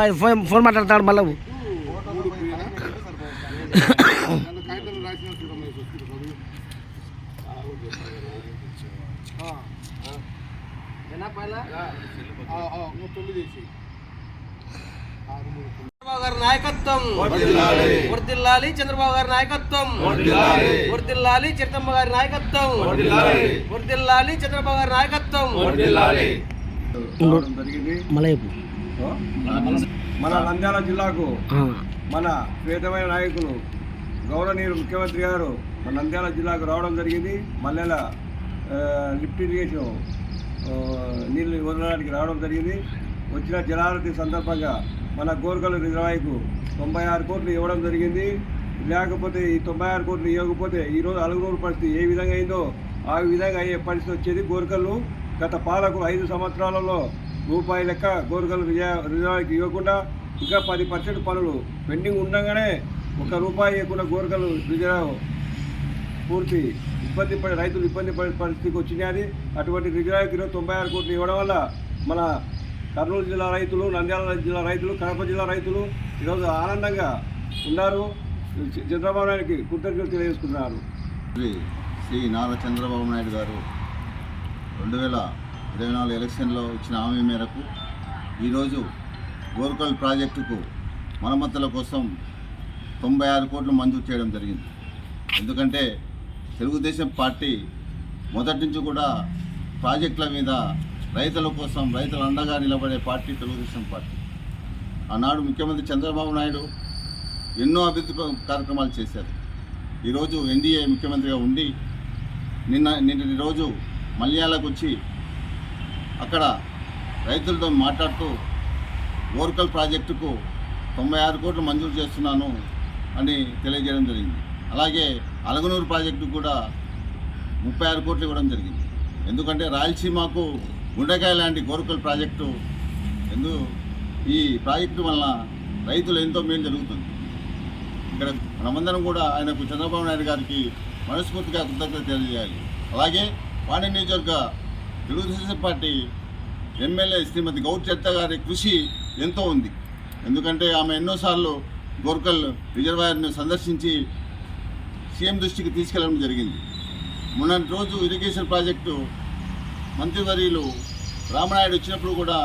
ఆయన phone phone మాట్లాడతాడు మళ్ళీ. చంద్రబాబు గారి నాయకత్వం. వర్దిల్లాలి చంద్రబాబు గారి నాయకత్వం. వర్దిల్లాలి చిత్తమ్మ గారి నాయకత్వం. వర్దిల్లాలి చంద్రబాబు గారి నాయకత్వం. చెప్పు. మన నంద్యాల జిల్లాకు మన ప్రియతమైన నాయకులు గౌరవనీయులు ముఖ్యమంత్రి గారు మన నంద్యాల జిల్లాకు రావడం జరిగింది. మల్లెల లిఫ్ట్ ఇరిగేషన్ నీళ్ళు వదలడానికి రావడం జరిగింది. వచ్చిన జలారతి సందర్భంగా మన గోర్కల్ రిజర్వాయర్కు తొంభై ఆరు కోట్లు ఇవ్వడం జరిగింది. లేకపోతే ఈ తొంభై ఆరు కోట్లు ఇవ్వకపోతే ఈరోజు అలుగునూరు పరిస్థితి ఏ విధంగా అయిందో ఆ విధంగా అయ్యే పరిస్థితి వచ్చేది గోర్కల్లు. గత పాలకు ఐదు సంవత్సరాలలో రూపాయి లెక్క గోరుగలు విజయ ఇవ్వకుండా ఇంకా పది పర్సెంట్ పనులు పెండింగ్ ఉండగానే ఒక రూపాయి ఇవ్వకుండా గోరుకలు రిజర్వ్ పూర్తి ఇబ్బంది పడే రైతులు ఇబ్బంది పడే పరిస్థితికి వచ్చినాయి అటువంటి రిజర్వాయర్కి ఇరవై తొంభై ఆరు కోట్లు ఇవ్వడం వల్ల మన కర్నూలు జిల్లా రైతులు నంద్యాల జిల్లా రైతులు కడప జిల్లా రైతులు ఈరోజు ఆనందంగా ఉన్నారు. చంద్రబాబు నాయుడికి కృతజ్ఞతలు తెలియజేసుకున్నారు శ్రీ నారా చంద్రబాబు నాయుడు గారు రెండు వేల ఇరవై నాలుగు ఎలక్షన్లో ఇచ్చిన హామీ మేరకు ఈరోజు గోర్కల్ ప్రాజెక్టుకు మరమ్మతుల కోసం తొంభై ఆరు కోట్లు మంజూరు చేయడం జరిగింది. ఎందుకంటే తెలుగుదేశం పార్టీ మొదటి నుంచి కూడా ప్రాజెక్టుల మీద రైతుల కోసం రైతుల అండగా నిలబడే పార్టీ తెలుగుదేశం పార్టీ. ఆనాడు ముఖ్యమంత్రి చంద్రబాబు నాయుడు ఎన్నో అభివృద్ధి కార్యక్రమాలు చేశారు. ఈరోజు ఎన్డీఏ ముఖ్యమంత్రిగా ఉండి నిన్న నిన్న రోజు మల్యాలకు వచ్చి అక్కడ రైతులతో మాట్లాడుతూ ఓర్కల్ ప్రాజెక్టుకు తొంభై ఆరు కోట్లు మంజూరు చేస్తున్నాను అని తెలియజేయడం జరిగింది. అలాగే అలగనూరు ప్రాజెక్టు కూడా ముప్పై ఆరు కోట్లు ఇవ్వడం జరిగింది. ఎందుకంటే రాయలసీమకు గుండెకాయ లాంటి గోరుకల్ ప్రాజెక్టు ఎందు ఈ ప్రాజెక్టు వలన రైతులు ఎంతో మేలు జరుగుతుంది. ఇక్కడ మనమందరం కూడా ఆయనకు చంద్రబాబు నాయుడు గారికి మనస్ఫూర్తిగా కృతజ్ఞత తెలియజేయాలి. అలాగే పాండ్య నియోజకవర్గ తెలుగుదేశం పార్టీ ఎమ్మెల్యే శ్రీమతి గౌర్ గారి కృషి ఎంతో ఉంది. ఎందుకంటే ఆమె ఎన్నోసార్లు గోర్కల్ రిజర్వాయర్ను సందర్శించి సీఎం దృష్టికి తీసుకెళ్ళడం జరిగింది. మొన్నటి రోజు ఇరిగేషన్ ప్రాజెక్టు మంత్రివర్యులు రామనాయుడు వచ్చినప్పుడు కూడా